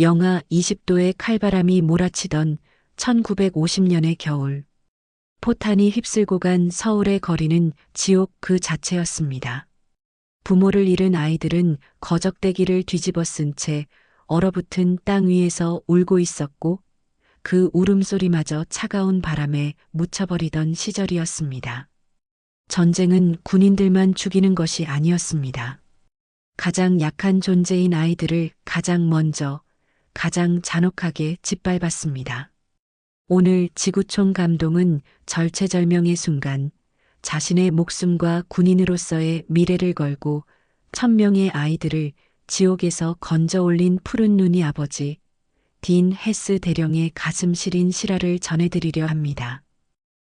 영하 20도의 칼바람이 몰아치던 1950년의 겨울. 포탄이 휩쓸고 간 서울의 거리는 지옥 그 자체였습니다. 부모를 잃은 아이들은 거적대기를 뒤집어 쓴 채 얼어붙은 땅 위에서 울고 있었고 그 울음소리마저 차가운 바람에 묻혀버리던 시절이었습니다. 전쟁은 군인들만 죽이는 것이 아니었습니다. 가장 약한 존재인 아이들을 가장 먼저, 가장 잔혹하게 짓밟았습니다. 오늘 지구촌 감동은 절체절명의 순간 자신의 목숨과 군인으로서의 미래를 걸고 천명의 아이들을 지옥에서 건져 올린 푸른 눈이 아버지 딘 헤스 대령의 가슴 시린 실화를 전해드리려 합니다.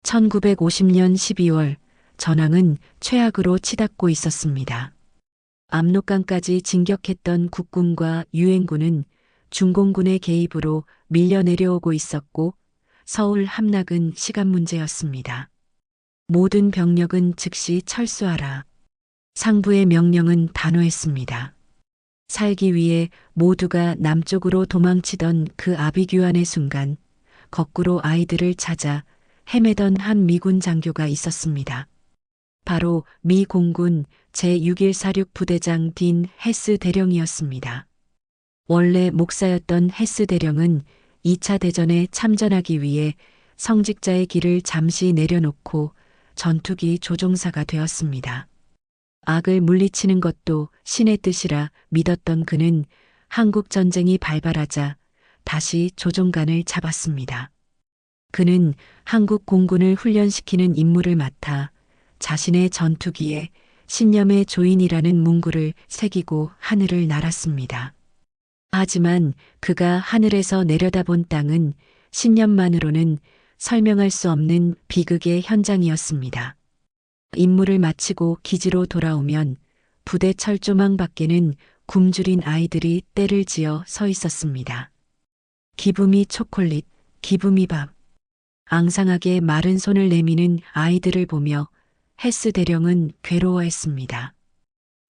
1950년 12월 전황은 최악으로 치닫고 있었습니다. 압록강까지 진격했던 국군과 유엔군은 중공군의 개입으로 밀려 내려오고 있었고 서울 함락은 시간 문제였습니다. 모든 병력은 즉시 철수하라. 상부의 명령은 단호했습니다. 살기 위해 모두가 남쪽으로 도망치던 그 아비규환의 순간 거꾸로 아이들을 찾아 헤매던 한 미군 장교가 있었습니다. 바로 미 공군 제6146 부대장 딘 헤스 대령이었습니다. 원래 목사였던 헤스 대령은 2차 대전에 참전하기 위해 성직자의 길을 잠시 내려놓고 전투기 조종사가 되었습니다. 악을 물리치는 것도 신의 뜻이라 믿었던 그는 한국 전쟁이 발발하자 다시 조종관을 잡았습니다. 그는 한국 공군을 훈련시키는 임무를 맡아 자신의 전투기에 신념의 조인이라는 문구를 새기고 하늘을 날았습니다. 하지만 그가 하늘에서 내려다본 땅은 신념만으로는 설명할 수 없는 비극의 현장이었습니다. 임무를 마치고 기지로 돌아오면 부대 철조망 밖에는 굶주린 아이들이 때를 지어 서 있었습니다. 기분이 초콜릿, 기분이 밥. 앙상하게 마른 손을 내미는 아이들을 보며 헬스 대령은 괴로워했습니다.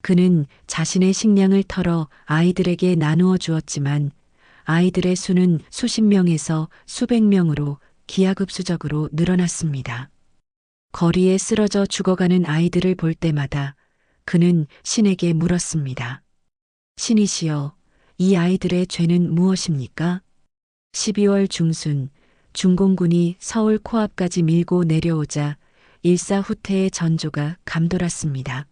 그는 자신의 식량을 털어 아이들에게 나누어 주었지만 아이들의 수는 수십 명에서 수백 명으로 기하급수적으로 늘어났습니다. 거리에 쓰러져 죽어가는 아이들을 볼 때마다 그는 신에게 물었습니다. 신이시여, 이 아이들의 죄는 무엇입니까? 12월 중순 중공군이 서울 코앞까지 밀고 내려오자 일사후퇴의 전조가 감돌았습니다.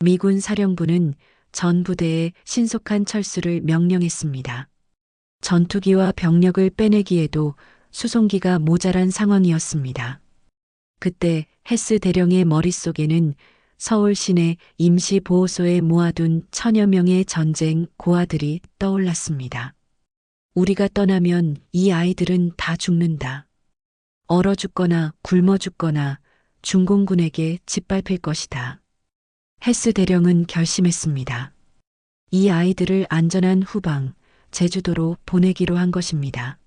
미군 사령부는 전 부대에 신속한 철수를 명령했습니다. 전투기와 병력을 빼내기에도 수송기가 모자란 상황이었습니다. 그때 헤스 대령의 머릿속에는 서울 시내 임시보호소에 모아둔 천여 명의 전쟁 고아들이 떠올랐습니다. 우리가 떠나면 이 아이들은 다 죽는다. 얼어 죽거나 굶어 죽거나 중공군에게 짓밟힐 것이다. 헬스 대령은 결심했습니다. 이 아이들을 안전한 후방, 제주도로 보내기로 한 것입니다.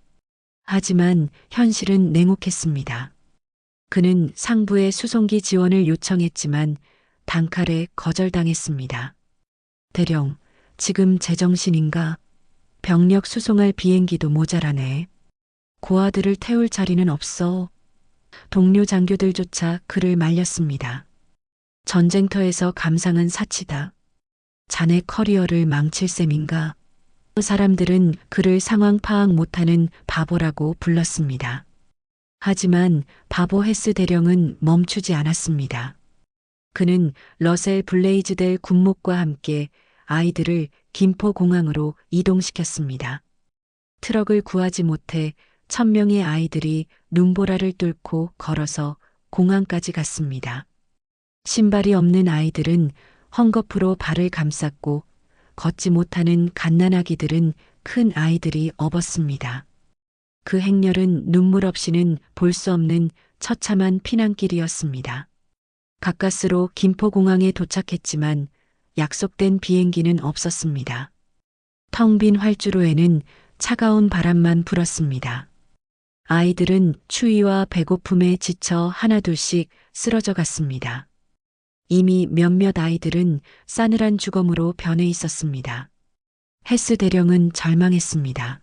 하지만 현실은 냉혹했습니다. 그는 상부의 수송기 지원을 요청했지만 단칼에 거절당했습니다. 대령, 지금 제정신인가? 병력 수송할 비행기도 모자라네. 고아들을 태울 자리는 없어. 동료 장교들조차 그를 말렸습니다. 전쟁터에서 감상은 사치다. 자네 커리어를 망칠 셈인가? 사람들은 그를 상황 파악 못하는 바보라고 불렀습니다. 하지만 바보 헤스 대령은 멈추지 않았습니다. 그는 러셀 블레이즈델 군목과 함께 아이들을 김포공항으로 이동시켰습니다. 트럭을 구하지 못해 천명의 아이들이 눈보라를 뚫고 걸어서 공항까지 갔습니다. 신발이 없는 아이들은 헝겊으로 발을 감쌌고 걷지 못하는 갓난아기들은 큰 아이들이 업었습니다. 그 행렬은 눈물 없이는 볼 수 없는 처참한 피난길이었습니다. 가까스로 김포공항에 도착했지만 약속된 비행기는 없었습니다. 텅 빈 활주로에는 차가운 바람만 불었습니다. 아이들은 추위와 배고픔에 지쳐 하나둘씩 쓰러져 갔습니다. 이미 몇몇 아이들은 싸늘한 주검으로 변해 있었습니다. 헤스 대령은 절망했습니다.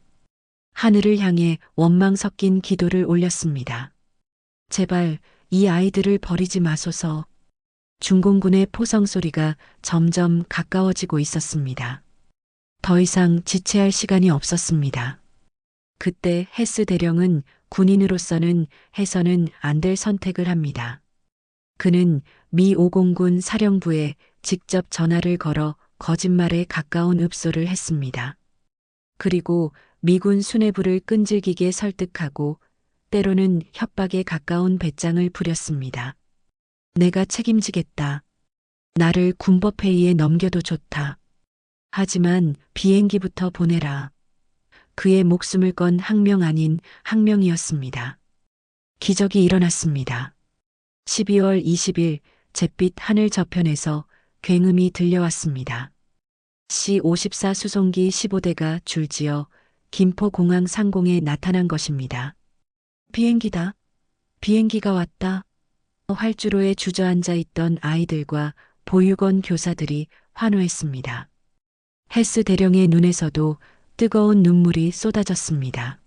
하늘을 향해 원망 섞인 기도를 올렸습니다. 제발 이 아이들을 버리지 마소서. 중공군의 포성 소리가 점점 가까워지고 있었습니다. 더 이상 지체할 시간이 없었습니다. 그때 헤스 대령은 군인으로서는 해서는 안 될 선택을 합니다. 그는 미 5공군 사령부에 직접 전화를 걸어 거짓말에 가까운 읍소를 했습니다. 그리고 미군 수뇌부를 끈질기게 설득하고 때로는 협박에 가까운 배짱을 부렸습니다. 내가 책임지겠다. 나를 군법회의에 넘겨도 좋다. 하지만 비행기부터 보내라. 그의 목숨을 건 항명 아닌 항명이었습니다. 기적이 일어났습니다. 12월 20일 잿빛 하늘 저편에서 굉음이 들려왔습니다. C-54 수송기 15대가 줄지어 김포공항 상공에 나타난 것입니다. 비행기다. 비행기가 왔다. 활주로에 주저앉아 있던 아이들과 보육원 교사들이 환호했습니다. 헬스 대령의 눈에서도 뜨거운 눈물이 쏟아졌습니다.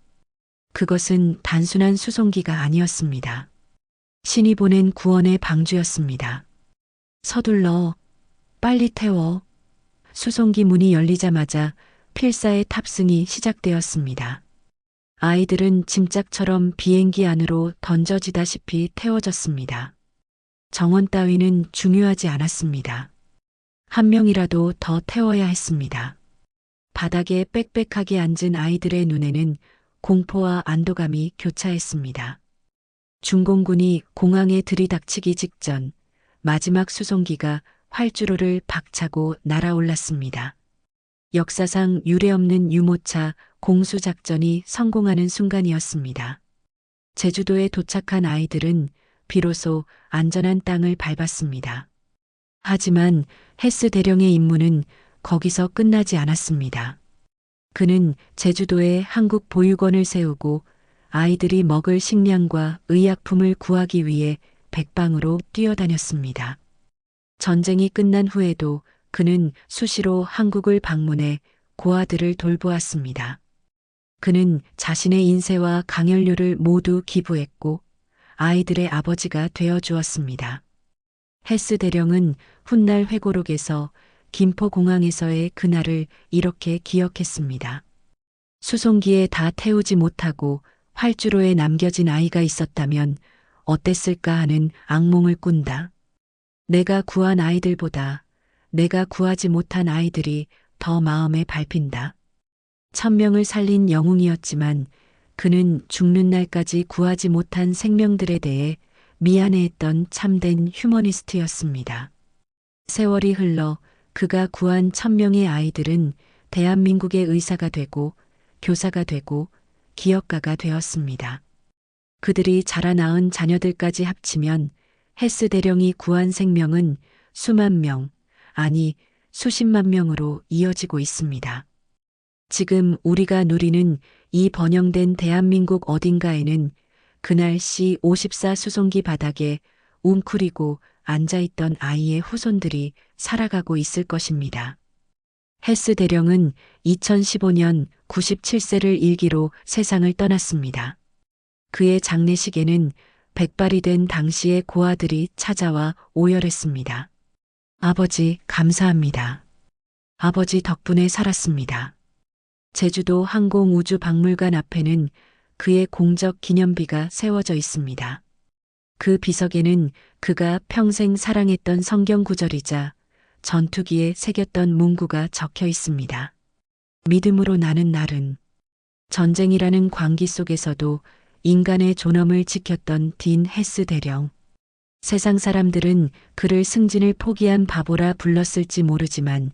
그것은 단순한 수송기가 아니었습니다. 신이 보낸 구원의 방주였습니다. 서둘러, 빨리 태워. 수송기 문이 열리자마자 필사의 탑승이 시작되었습니다. 아이들은 짐짝처럼 비행기 안으로 던져지다시피 태워졌습니다. 정원 따위는 중요하지 않았습니다. 한 명이라도 더 태워야 했습니다. 바닥에 빽빽하게 앉은 아이들의 눈에는 공포와 안도감이 교차했습니다. 중공군이 공항에 들이닥치기 직전 마지막 수송기가 활주로를 박차고 날아올랐습니다. 역사상 유례없는 유모차 공수작전이 성공하는 순간이었습니다. 제주도에 도착한 아이들은 비로소 안전한 땅을 밟았습니다. 하지만 헤스 대령의 임무는 거기서 끝나지 않았습니다. 그는 제주도에 한국 보육원을 세우고 아이들이 먹을 식량과 의약품을 구하기 위해 백방으로 뛰어다녔습니다. 전쟁이 끝난 후에도 그는 수시로 한국을 방문해 고아들을 돌보았습니다. 그는 자신의 인쇄와 강연료를 모두 기부했고 아이들의 아버지가 되어 주었습니다. 헬스 대령은 훗날 회고록에서 김포공항에서의 그날을 이렇게 기억했습니다. 수송기에 다 태우지 못하고 활주로에 남겨진 아이가 있었다면 어땠을까 하는 악몽을 꾼다. 내가 구한 아이들보다 내가 구하지 못한 아이들이 더 마음에 밟힌다. 천명을 살린 영웅이었지만 그는 죽는 날까지 구하지 못한 생명들에 대해 미안해했던 참된 휴머니스트였습니다. 세월이 흘러 그가 구한 천명의 아이들은 대한민국의 의사가 되고 교사가 되고 기업가가 되었습니다. 그들이 자라나은 자녀들까지 합치면 헬스 대령이 구한 생명은 수만 명, 아니 수십만 명으로 이어지고 있습니다. 지금 우리가 누리는 이 번영된 대한민국 어딘가에는 그날 C54 수송기 바닥에 웅크리고 앉아있던 아이의 후손들이 살아가고 있을 것입니다. 헬스 대령은 2015년 97세를 일기로 세상을 떠났습니다. 그의 장례식에는 백발이 된 당시의 고아들이 찾아와 오열했습니다. 아버지, 감사합니다. 아버지 덕분에 살았습니다. 제주도 항공우주박물관 앞에는 그의 공적 기념비가 세워져 있습니다. 그 비석에는 그가 평생 사랑했던 성경 구절이자 전투기에 새겼던 문구가 적혀 있습니다. 믿음으로 나는 날은 전쟁이라는 광기 속에서도 인간의 존엄을 지켰던 딘 헤스 대령. 세상 사람들은 그를 승진을 포기한 바보라 불렀을지 모르지만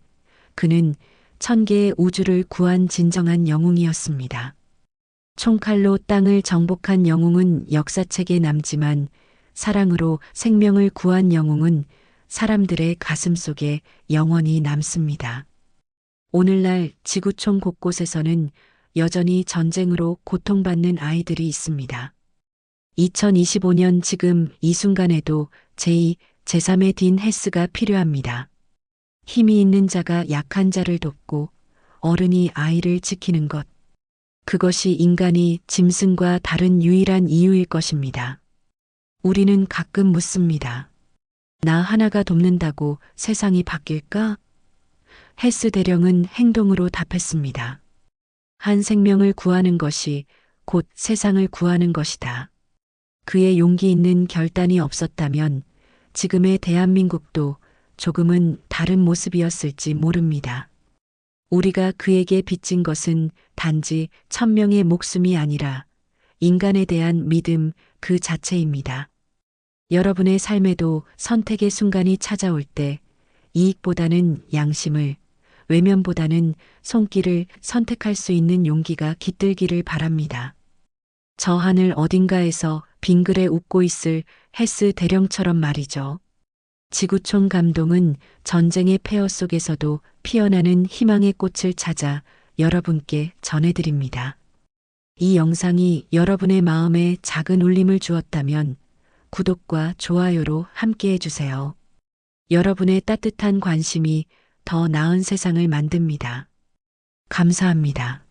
그는 천 개의 우주를 구한 진정한 영웅이었습니다. 총칼로 땅을 정복한 영웅은 역사책에 남지만 사랑으로 생명을 구한 영웅은 사람들의 가슴 속에 영원히 남습니다. 오늘날 지구촌 곳곳에서는 여전히 전쟁으로 고통받는 아이들이 있습니다. 2025년 지금 이 순간에도 제2, 제3의 딘 헤스가 필요합니다. 힘이 있는 자가 약한 자를 돕고 어른이 아이를 지키는 것. 그것이 인간이 짐승과 다른 유일한 이유일 것입니다. 우리는 가끔 묻습니다. 나 하나가 돕는다고 세상이 바뀔까? 헬스 대령은 행동으로 답했습니다. 한 생명을 구하는 것이 곧 세상을 구하는 것이다. 그의 용기 있는 결단이 없었다면 지금의 대한민국도 조금은 다른 모습이었을지 모릅니다. 우리가 그에게 빚진 것은 단지 천명의 목숨이 아니라 인간에 대한 믿음 그 자체입니다. 여러분의 삶에도 선택의 순간이 찾아올 때 이익보다는 양심을, 외면보다는 손길을 선택할 수 있는 용기가 깃들기를 바랍니다. 저 하늘 어딘가에서 빙글에 웃고 있을 헬스 대령처럼 말이죠. 지구촌 감동은 전쟁의 폐허 속에서도 피어나는 희망의 꽃을 찾아 여러분께 전해드립니다. 이 영상이 여러분의 마음에 작은 울림을 주었다면 구독과 좋아요로 함께 해주세요. 여러분의 따뜻한 관심이 더 나은 세상을 만듭니다. 감사합니다.